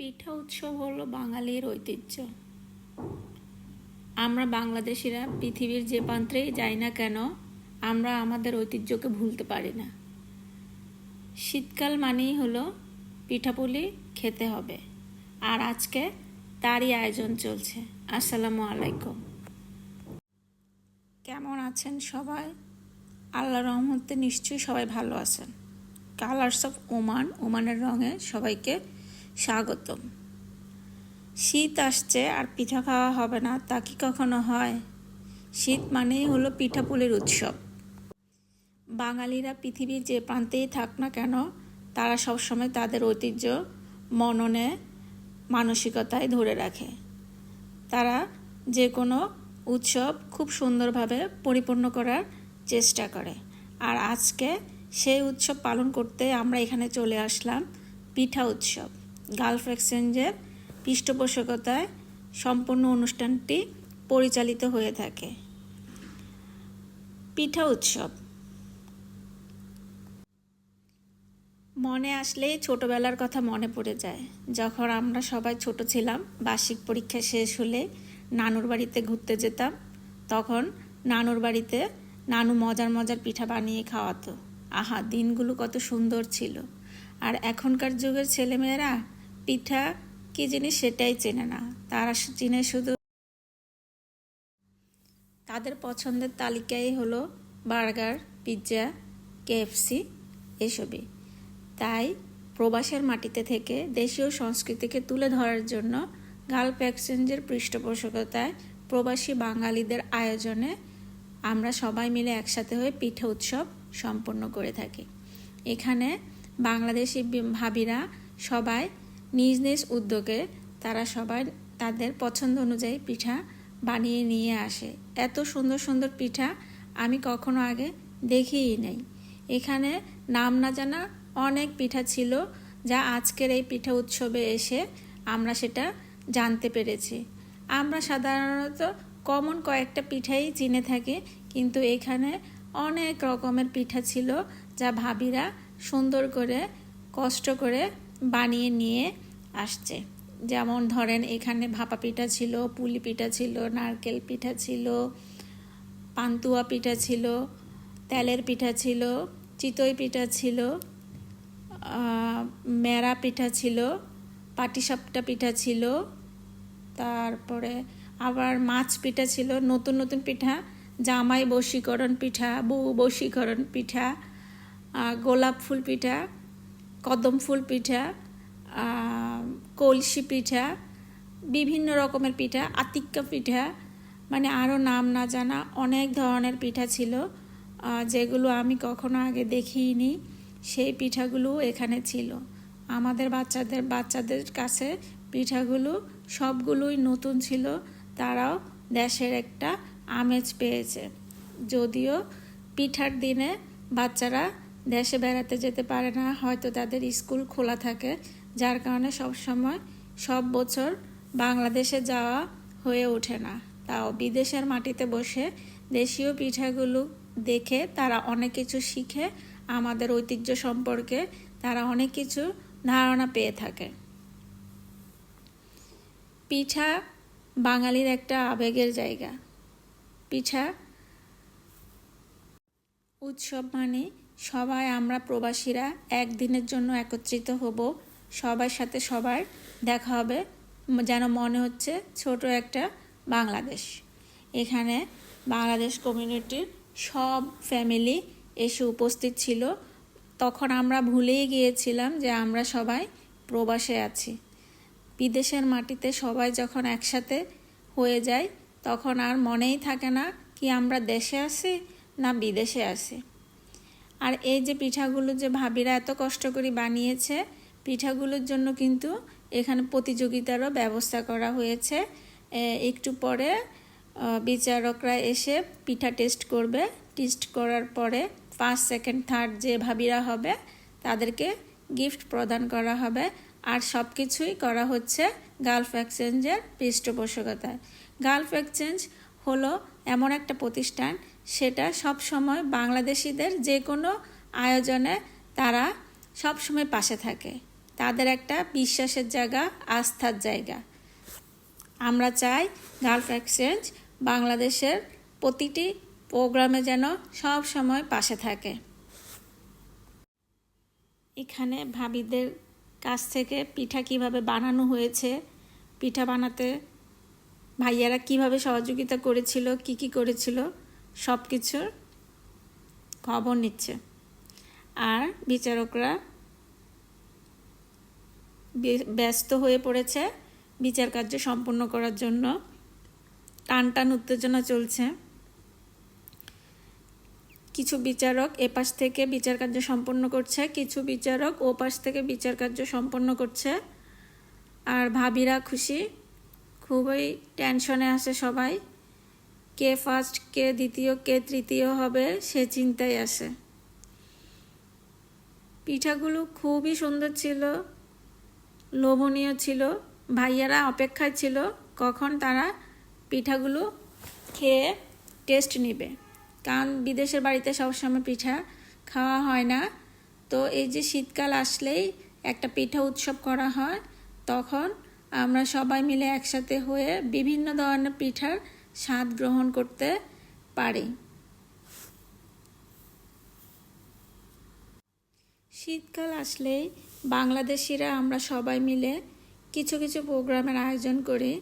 পিঠা উৎসব হলো বাঙালির ঐতিহ্য। আমরা বাংলাদেশিরা পৃথিবীর যে প্রান্তেই যাই না কেন, আমরা আমাদের ঐতিহ্যকে ভুলতে পারি না। শীতকাল মানেই হলো পিঠাপুলি খেতে হবে। আর আজকে তারই আয়োজন চলছে। আসসালামু আলাইকুম। কেমন আছেন সবাই? আল্লাহ রহমতে নিশ্চয়ই সবাই ভালো আছেন। কালার্স অফ ওমান ওমানের রঙে সবাইকে স্বাগতম। শীত আসছে আর পিঠা খাওয়া হবে না, তা কি কখনো হয়? শীত মানেই হলো পিঠাপুলির উৎসব। বাঙালিরা পৃথিবীর যে প্রান্তেই থাক না কেন, তারা সবসময় তাদের ঐতিহ্য, মননে, মানসিকতায় ধরে রাখে। তারা যে কোনো উৎসব খুব সুন্দরভাবে পরিপূর্ণ করার চেষ্টা করে। আর আজকে সেই উৎসব পালন করতে আমরা এখানে চলে আসলাম পিঠা উৎসব। গালফ এক্সচেঞ্জের পৃষ্ঠপোষকতায় সম্পূর্ণ অনুষ্ঠানটি পরিচালিত হয়ে থাকে। পিঠা উৎসব। মনে আসলেই ছোটবেলার কথা মনে পড়ে যায়। যখন আমরা সবাই ছোট ছিলাম, বার্ষিক পরীক্ষা শেষ হলে নানুর বাড়িতে ঘুরতে যেতাম। তখন নানুর বাড়িতে নানু মজার মজার পিঠা বানিয়ে খাওয়াতো। আহা, দিনগুলো কত সুন্দর ছিল। আর এখনকার যুগের ছেলেমেয়েরা পিঠা কি জিনিস সেটাই চেনে না। তারা চিনে শুধু তাদের পছন্দের তালিকাই হলো বার্গার, পিৎজা কেএফসি এসবই। তাই প্রবাসের মাটিতে থেকে দেশীয় সংস্কৃতিকে তুলে ধরার জন্য গালফ এক্সচেঞ্জের পৃষ্ঠপোষকতায় প্রবাসী বাঙালিদের আয়োজনে আমরা সবাই মিলে একসাথে হয়ে পিঠা উৎসব সম্পন্ন করে থাকি। এখানে বাংলাদেশি ভাবিরা সবাই নিজ নিজ উদ্যোগে তারা সবাই তাদের পছন্দ অনুযায়ী পিঠা বানিয়ে নিয়ে আসে। এত সুন্দর সুন্দর পিঠা আমি কখনো আগে দেখিই নাই। এখানে নাম না জানা অনেক পিঠা ছিল যা আজকের এই পিঠা উৎসবে এসে আমরা সেটা জানতে পেরেছি। আমরা সাধারণত কমন কয়েকটা পিঠাই চিনে থাকি, কিন্তু এখানে অনেক রকমের পিঠা ছিল যা ভাবিরা সুন্দর করে, কষ্ট করে বানিয়ে নিয়ে আসছে। যেমন ধরেন এখানে ভাপা পিঠা ছিল, পুলি পিঠা ছিল, নারকেল পিঠা ছিল, পান্তুয়া পিঠা ছিল, তেলের পিঠা ছিল, চিতই পিঠা ছিল মেরা পিঠা ছিল, পাটিসাপটা পিঠা ছিল, তারপরে আবার মাছ পিঠা ছিল, নতুন নতুন পিঠা, জামাই বশীকরণ পিঠা, বউ বশীকরণ পিঠা গোলাপ ফুল পিঠা, কদম ফুল পিঠা কলসি পিঠা, বিভিন্ন রকমের পিঠা, আতিক্কা পিঠা মানে আরও নাম না জানা অনেক ধরনের পিঠা ছিল যেগুলো আমি কখনো আগে দেখিনি। সেই পিঠাগুলো এখানে ছিল। আমাদের বাচ্চাদের বাচ্চাদের কাছে পিঠাগুলো সবগুলোই নতুন ছিল। তারাও দেশের একটা আমেজ পেয়েছে। যদিও পিঠার দিনে বাচ্চারা দেশে বেড়াতে যেতে পারে না, হয়তো তাদের স্কুল খোলা থাকে যার কারণে সব সময় সব বছর বাংলাদেশে যাওয়া হয়ে ওঠে না। তাও বিদেশের মাটিতে বসে দেশীয় পিঠাগুলো দেখে তারা অনেক কিছু শিখে, আমাদের ঐতিহ্য সম্পর্কে তারা অনেক কিছু ধারণা পেয়ে থাকে। পিঠা বাঙালির একটা আবেগের জায়গা। পিঠা উৎসব মানে সবাই আমরা প্রবাসীরা একদিনের জন্য একত্রিত হব সবার সাথে সবার দেখা হবে। যেন মনে হচ্ছে ছোট একটা বাংলাদেশ। এখানে বাংলাদেশ কমিউনিটির সব ফ্যামিলি এসে উপস্থিত ছিল। তখন আমরা ভুলেই গিয়েছিলাম যে আমরা সবাই প্রবাসে আছি। বিদেশের মাটিতে সবাই যখন একসাথে হয়ে যায়, তখন আর মনেই থাকে না কি আমরা দেশে আছি না বিদেশে আছি। আর এই যে পিঠাগুলো যে ভাবিরা এত কষ্ট করে বানিয়েছে পিঠাগুলোর জন্য কিন্তু এখানে প্রতিযোগিতারও ব্যবস্থা করা হয়েছে। একটু পরে বিচারকরা এসে পিঠা টেস্ট করবে। টেস্ট করার পরে ফার্স্ট সেকেন্ড থার্ড যে ভাবিরা হবে, তাদেরকে গিফট প্রদান করা হবে। আর সব কিছুই করা হচ্ছে গালফ এক্সচেঞ্জের পৃষ্ঠপোষকতায়। গালফ এক্সচেঞ্জ হলো এমন একটা প্রতিষ্ঠান, সেটা সব সময় বাংলাদেশিদের যে কোনো আয়োজনে তারা সব সময় পাশে থাকে। তাদের একটা বিশ্বাসের জায়গা, আস্থার জায়গা। আমরা চাই গালফ এক্সচেঞ্জ বাংলাদেশের প্রতিটি প্রোগ্রামে যেন সব সময় পাশে থাকে। এখানে ভাবিদের কাছ থেকে পিঠা কীভাবে বানানো হয়েছে, পিঠা বানাতে ভাইয়ারা কীভাবে সহযোগিতা করেছিল, কি কি করেছিল সব কিছুর খবর নিচ্ছে। আর বিচারকরা ব্যস্ত হয়ে পড়েছে। বিচার কার্য সম্পন্ন করার জন্য টান টান উত্তেজনা চলছে। কিছু বিচারক এপাশ থেকে বিচার কার্য সম্পন্ন করছে, কিছু বিচারক ও পাশ থেকে বিচার কার্য সম্পন্ন করছে। আর ভাবিরা খুশি, খুবই টেনশনে আসে সবাই। কে ফার্স্ট, কে দ্বিতীয়, কে তৃতীয় হবে সে চিন্তায় আসে পিঠাগুলো খুবই সুন্দর ছিল। লোভনীয় ছিল, ভাইয়ারা অপেক্ষায় ছিল কখন তারা পিঠাগুলো খেয়ে টেস্ট নেবে। কারণ বিদেশের বাড়িতে সবসময় পিঠা খাওয়া হয় না। তো এই যে শীতকাল আসলেই একটা পিঠা উৎসব করা হয়, তখন আমরা সবাই মিলে একসাথে হয়ে বিভিন্ন ধরনের পিঠার স্বাদ গ্রহণ করতে পারি। শীতকাল আসলেই বাংলাদেশিরা আমরা সবাই মিলে কিছু কিছু প্রোগ্রামের আয়োজন করি,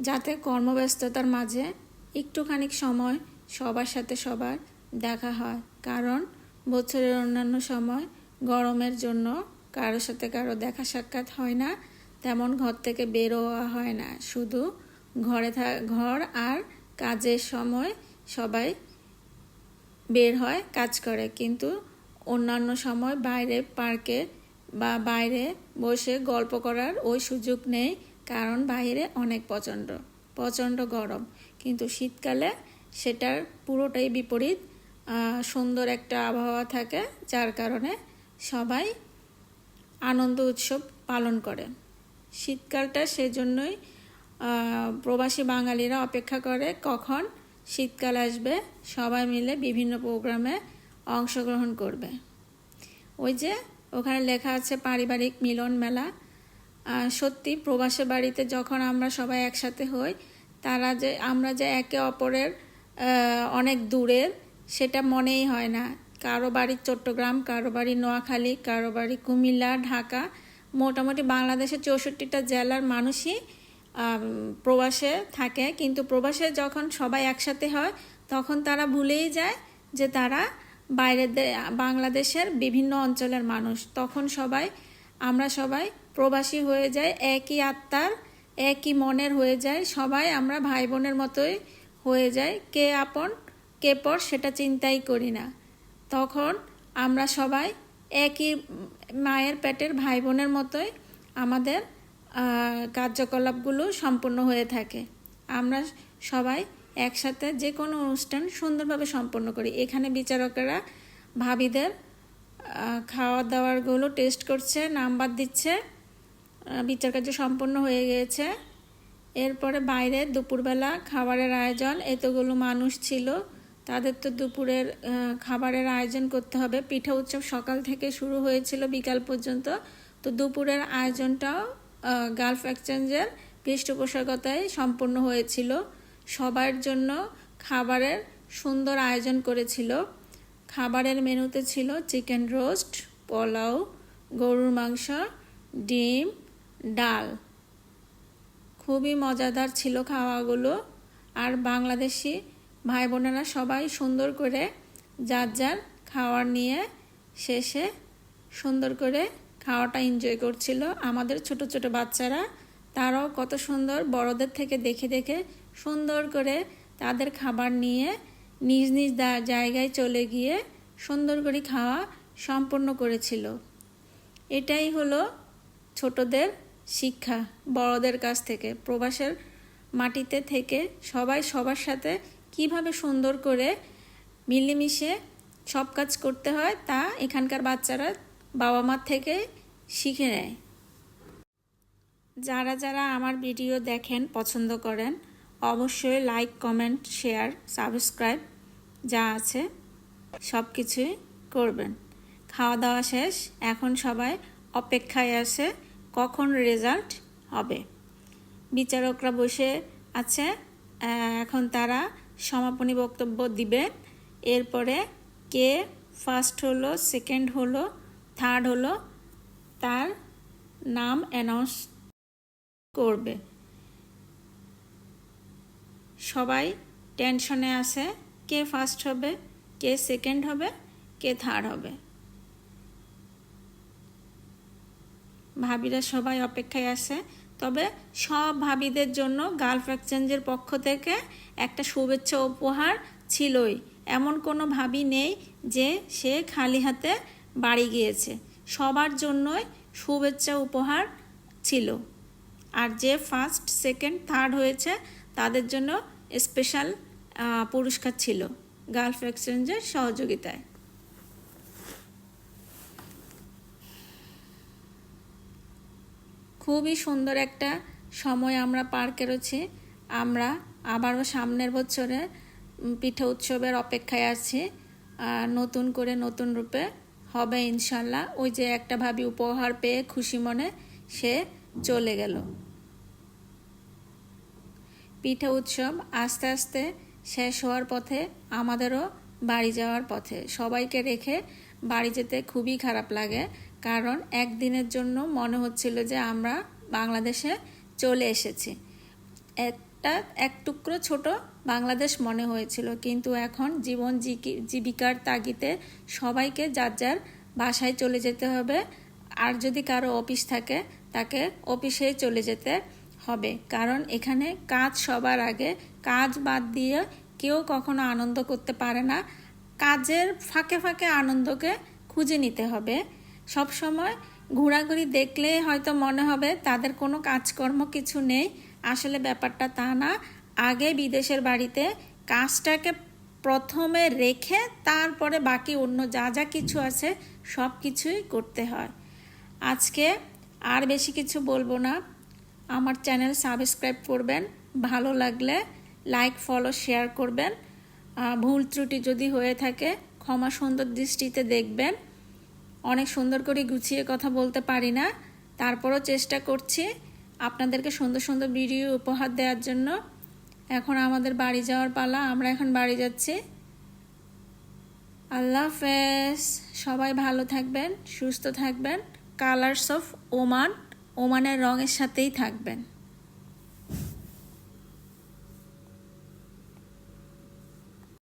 যাতে কর্মব্যস্ততার মাঝে একটুখানি সময় সবার সাথে সবার দেখা হয়। কারণ বছরের অন্যান্য সময় গরমের জন্য কারোর সাথে কারও দেখা সাক্ষাৎ হয় না, তেমন ঘর থেকে বেরোয়া হয় না। শুধু ঘরে থা, ঘর আর কাজের সময় সবাই বের হয়, কাজ করে। কিন্তু অন্যান্য সময় বাইরে পার্কে বা বাইরে বসে গল্প করার ওই সুযোগ নেই, কারণ বাইরে অনেক প্রচণ্ড প্রচণ্ড গরম। কিন্তু শীতকালে সেটার পুরোটাই বিপরীত সুন্দর একটা আবহাওয়া থাকে, যার কারণে সবাই আনন্দ উৎসব পালন করে। শীতকালটা সেজন্যই প্রবাসী বাঙালিরা অপেক্ষা করে কখন শীতকাল আসবে, সবাই মিলে বিভিন্ন প্রোগ্রামে অংশগ্রহণ করবে। ওই যে ওখানে লেখা আছে পারিবারিক মিলন মেলা। সত্যি প্রবাসী বাড়িতে যখন আমরা সবাই একসাথে হই, তারা যে, আমরা যে একে অপরের অনেক দূরের, সেটা মনেই হয় না। কারও বাড়ি চট্টগ্রাম, কারও বাড়ি নোয়াখালী, কারও বাড়ি কুমিল্লা, ঢাকা। মোটামুটি বাংলাদেশের চৌষট্টিটা জেলার মানুষই প্রবাসে থাকে। কিন্তু প্রবাসে যখন সবাই একসাথে হয়, তখন তারা ভুলেই যায় যে তারা বাইরের বাংলাদেশের বিভিন্ন অঞ্চলের মানুষ। তখন সবাই, আমরা সবাই প্রবাসী হয়ে যাই, একই আত্মার, একই মনের হয়ে যায় সবাই আমরা ভাই বোনের মতোই হয়ে যায় কে আপন, কে পর সেটা চিন্তাই করি না। তখন আমরা সবাই একই মায়ের পেটের ভাই বোনের মতোই আমাদের কার্যকলাপগুলো সম্পন্ন হয়ে থাকে। আমরা সবাই একসাথে যে কোনো অনুষ্ঠান সুন্দরভাবে সম্পন্ন করি। এখানে বিচারকেরা, ভাবিদের খাওয়া দাওয়ারগুলো টেস্ট করছে, নাম্বার দিচ্ছে বিচার কার্য সম্পন্ন হয়ে গিয়েছে এরপরে বাইরে দুপুরবেলা খাবারের আয়োজন, এতগুলো মানুষ ছিল, তাদের তো দুপুরের খাবারের আয়োজন করতে হবে। পিঠা উৎসব সকাল থেকে শুরু হয়েছিল বিকাল পর্যন্ত। তো দুপুরের আয়োজনটাও গালফ এক্সচেঞ্জের পৃষ্ঠপোষকতায় সম্পন্ন হয়েছিল। সবার জন্য খাবারের সুন্দর আয়োজন করেছিল। খাবারের মেনুতে ছিল চিকেন রোস্ট, পোলাও, গরুর মাংস, ডিম, ডাল। খুবই মজাদার ছিল খাওয়াগুলো। আর বাংলাদেশি ভাই বোনেরা সবাই সুন্দর করে যার যার খাওয়ার নিয়ে শেষে সুন্দর করে খাওয়াটা এনজয় করছিল। আমাদের ছোট ছোট বাচ্চারা, তারাও কত সুন্দর বড়দের থেকে দেখে দেখে সুন্দর করে তাদের খাবার নিয়ে নিজ নিজ জায়গায় চলে গিয়ে সুন্দর করে খাওয়া সম্পন্ন করেছিল। এটাই হলো ছোটদের শিক্ষা, বড়দের কাছ থেকে, প্রবাসের মাটিতে থেকে সবাই সবার সাথে কীভাবে সুন্দর করে মিলেমিশে সব কাজ করতে হয় তা এখানকার বাচ্চারা বাবা মার থেকে শিখে নেয়। যারা যারা আমার ভিডিও দেখেন, পছন্দ করেন অবশ্যই লাইক কমেন্ট শেয়ার সাবস্ক্রাইব যা আছে সব কিছুই করবেন। খাওয়া দাওয়া শেষ, এখন সবাই অপেক্ষায় আছে কখন রেজাল্ট হবে। বিচারকরা বসে আছে এখন তারা সমাপনী বক্তব্য দিবেন এরপরে কে ফার্স্ট হলো সেকেন্ড হলো থার্ড হলো, তার নাম অ্যানাউন্স করবে। সবাই টেনশনে আছে, কে ফার্স্ট হবে, কে সেকেন্ড হবে, কে থার্ড হবে। ভাবিরা সবাই অপেক্ষায় আছে, তবে সব ভাবিদের জন্য গালফ এক্সচেঞ্জের পক্ষ থেকে একটা শুভেচ্ছা উপহার ছিলই। এমন কোনো ভাবি নেই যে সে খালি হাতে বাড়ি গিয়েছে। সবার জন্যই শুভেচ্ছা উপহার ছিল। আর যে ফার্স্ট সেকেন্ড থার্ড হয়েছে তাদের জন্য স্পেশাল পুরস্কার ছিল গালফ এক্সচেঞ্জের সহযোগিতায়। খুবই সুন্দর একটা সময় আমরা পার করেছি। আমরা আবারও সামনের বছরে পিঠে উৎসবের অপেক্ষায় আছি। নতুন করে নতুন রূপে হবে ইনশাল্লাহ। ওই যে একটা ভাবি উপহার পেয়ে খুশি মনে সে চলে গেল। পিঠে উৎসব আস্তে আস্তে শেষ হওয়ার পথে আমাদেরও বাড়ি যাওয়ার পথে। সবাইকে রেখে বাড়ি যেতে খুবই খারাপ লাগে, কারণ একদিনের জন্য মনে হচ্ছিল যে আমরা বাংলাদেশে চলে এসেছি। একটা, এক টুকরো ছোট বাংলাদেশ মনে হয়েছিল, কিন্তু এখন জীবন জীবিকার তাগিতে সবাইকে যার যার বাসায় চলে যেতে হবে। আর যদি কারও অফিস থাকে, তাকে অফিসেই চলে যেতে হবে। কারণ এখানে কাজ সবার আগে, কাজ বাদ দিয়ে কেউ কখনো আনন্দ করতে পারে না। কাজের ফাঁকে ফাঁকে আনন্দকে খুঁজে নিতে হবে। সব সময় ঘোরাঘুরি দেখলে হয়তো মনে হবে তাদের কোনো কাজকর্ম কিছু নেই। আসলে ব্যাপারটা তা না। আগে বিদেশের বাড়িতে কাজটাকে প্রথমে রেখে তারপরে বাকি অন্য যা যা কিছু আছে সব কিছুই করতে হয়। আজকে আর বেশি কিছু বলব না। আমার চ্যানেল সাবস্ক্রাইব করবেন, ভালো লাগলে লাইক, ফলো, শেয়ার করবেন। ভুল ত্রুটি যদি হয়ে থাকে, ক্ষমা সুন্দর দৃষ্টিতে দেখবেন। অনেক সুন্দর করে গুছিয়ে কথা বলতে পারি না। তারপরও চেষ্টা করছি আপনাদেরকে সুন্দর সুন্দর ভিডিও উপহার দেওয়ার জন্য। এখন আমাদের বাড়ি যাওয়ার পালা, আমরা এখন বাড়ি যাচ্ছি। আল্লাহ হাফেজ। সবাই ভালো থাকবেন, সুস্থ থাকবেন। কালার্স অফ ওমান ওমানের রঙের সাথেই থাকবেন।